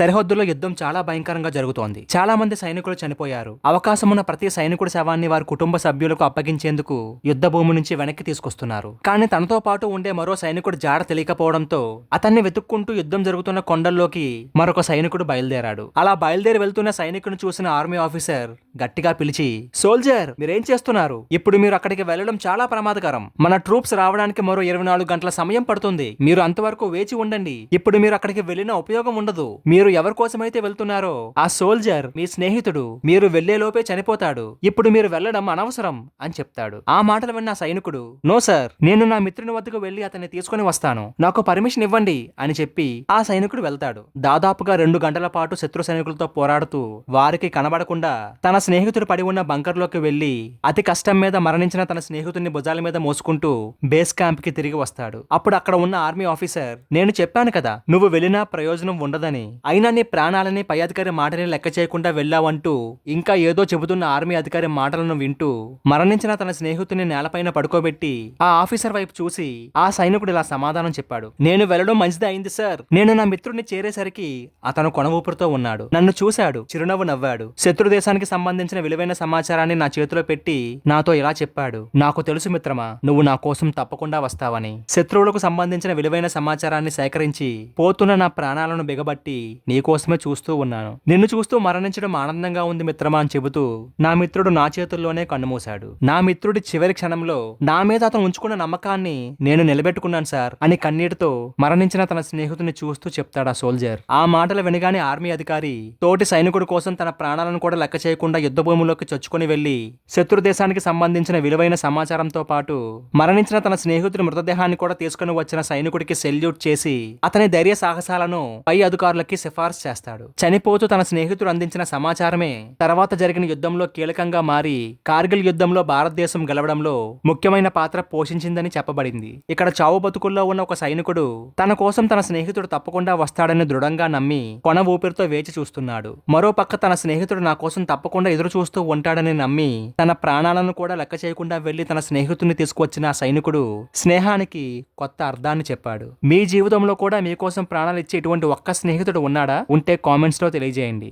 సరిహద్దులో యుద్ధం చాలా భయంకరంగా జరుగుతోంది. చాలా మంది సైనికులు చనిపోయారు. అవకాశం ఉన్న ప్రతి సైనికుడి శవాన్ని వారి కుటుంబ సభ్యులకు అప్పగించేందుకు యుద్ధ భూమి నుంచి వెనక్కి తీసుకొస్తున్నారు. కానీ తనతో పాటు ఉండే మరో సైనికుడు జాడ తెలియకపోవడంతో అతన్ని వెతుక్కుంటూ యుద్ధం జరుగుతున్న కొండల్లోకి మరొక సైనికుడు బయలుదేరాడు. అలా బయలుదేరి వెళ్తున్న సైనికుని చూసిన ఆర్మీ ఆఫీసర్ గట్టిగా పిలిచి సోల్జర్ మీరేం చేస్తున్నారు? ఇప్పుడు మీరు అక్కడికి వెళ్ళడం చాలా ప్రమాదకరం. మన ట్రూప్స్ రావడానికి మరో ఇరవై నాలుగు గంటల సమయం పడుతుంది. మీరు అంతవరకు వేచి ఉండండి. ఇప్పుడు మీరు అక్కడికి వెళ్ళిన ఉపయోగం ఉండదు. మీరు ఎవరి కోసమైతే వెళ్తున్నారో ఆ సోల్జర్ మీ స్నేహితుడు మీరు వెళ్ళేలోపే చనిపోతాడు. ఇప్పుడు మీరు వెళ్ళడం అనవసరం అని చెప్తాడు. ఆ మాటలు విన్న సైనికుడు నో సార్ నేను నా మిత్రుని వద్దకు వెళ్ళి అతన్ని తీసుకుని వస్తాను. నాకు పర్మిషన్ ఇవ్వండి అని చెప్పి ఆ సైనికుడు వెళ్తాడు. దాదాపుగా రెండు గంటల పాటు శత్రు సైనికులతో పోరాడుతూ వారికి కనబడకుండా తన స్నేహితుడు పడి ఉన్న బంకర్లోకి వెళ్ళి అతి కష్టం మీద మరణించిన తన స్నేహితుడిని భుజాల మీద మోసుకుంటూ బేస్ క్యాంప్కి తిరిగి వస్తాడు. అప్పుడు అక్కడ ఉన్న ఆర్మీ ఆఫీసర్ నేను చెప్పాను కదా నువ్వు వెళ్ళినా ప్రయోజనం ఉండదని. అయినా నీ ప్రాణాలని పై అధికారి మాటని లెక్క చేయకుండా వెళ్ళావంటూ ఇంకా ఏదో చెబుతున్న ఆర్మీ అధికారి మాటలను వింటూ మరణించిన తన స్నేహితుని నేలపైన పడుకోబెట్టి ఆ ఆఫీసర్ వైపు చూసి ఆ సైనికుడు ఇలా సమాధానం చెప్పాడు. నేను వెళ్ళడం మంచిదే అయింది సార్. నేను నా మిత్రుడిని చేరేసరికి అతను కొన ఊపిరితో ఉన్నాడు. నన్ను చూశాడు. చిరునవ్వు నవ్వాడు. శత్రు దేశానికి సంబంధించిన విలువైన సమాచారాన్ని నా చేతిలో పెట్టి నాతో ఇలా చెప్పాడు. నాకు తెలుసు మిత్రమా నువ్వు నా కోసం తప్పకుండా వస్తావని. శత్రువులకు సంబంధించిన విలువైన సమాచారాన్ని సేకరించి పోతున్న నా ప్రాణాలను బిగబట్టి నీకోసమే చూస్తూ ఉన్నాను. నిన్ను చూస్తూ మరణించడం ఆనందంగా ఉంది మిత్రమా అని చెబుతూ నా మిత్రుడు నా చేతుల్లోనే కన్నుమూశాడు నా మిత్రుడి చివరి క్షణంలో నా మీద అతను ఉంచుకున్న నమ్మకాన్ని నేను నిలబెట్టుకున్నాను సార్ అని కన్నీటితో మరణించిన తన స్నేహితుని చూస్తూ చెప్తాడు ఆ సోల్జర్. ఆ మాటలు వినగానే ఆర్మీ అధికారి తోటి సైనికుడి కోసం తన ప్రాణాలను కూడా లెక్క చేయకుండా యుద్ధ భూమిలోకి చొచ్చుకొని వెళ్ళి శత్రు దేశానికి సంబంధించిన విలువైన సమాచారంతో పాటు మరణించిన తన స్నేహితుడి మృతదేహాన్ని కూడా తీసుకుని వచ్చిన సైనికుడికి సెల్యూట్ చేసి అతని ధైర్య సాహసాలను పై అధికారులకి సిఫార్సు చేస్తాడు. చనిపోతూ తన స్నేహితుడు అందించిన సమాచారమే తర్వాత జరిగిన యుద్ధంలో కీలకంగా మారి కార్గిల్ యుద్ధంలో భారతదేశం గెలవడంలో ముఖ్యమైన పాత్ర పోషించిందని చెప్పబడింది. ఇక్కడ చావు బతుకుల్లో ఉన్న ఒక సైనికుడు తన కోసం తన స్నేహితుడు తప్పకుండా వస్తాడని దృఢంగా నమ్మి కొన ఊపిరితో వేచి చూస్తున్నాడు. మరో పక్క తన స్నేహితుడు నా కోసం తప్పకుండా ఎదురు చూస్తూ ఉంటాడని నమ్మి తన ప్రాణాలను కూడా లెక్క చేయకుండా వెళ్ళి తన స్నేహితుడిని తీసుకువచ్చిన ఆ సైనికుడు స్నేహానికి కొత్త అర్థాన్ని చెప్పాడు. మీ జీవితంలో కూడా మీకోసం ప్రాణాలు ఇచ్చే ఇటువంటి ఒక్క స్నేహితుడు ఉన్నాడు ఉంటే కామెంట్స్లో తెలియజేయండి.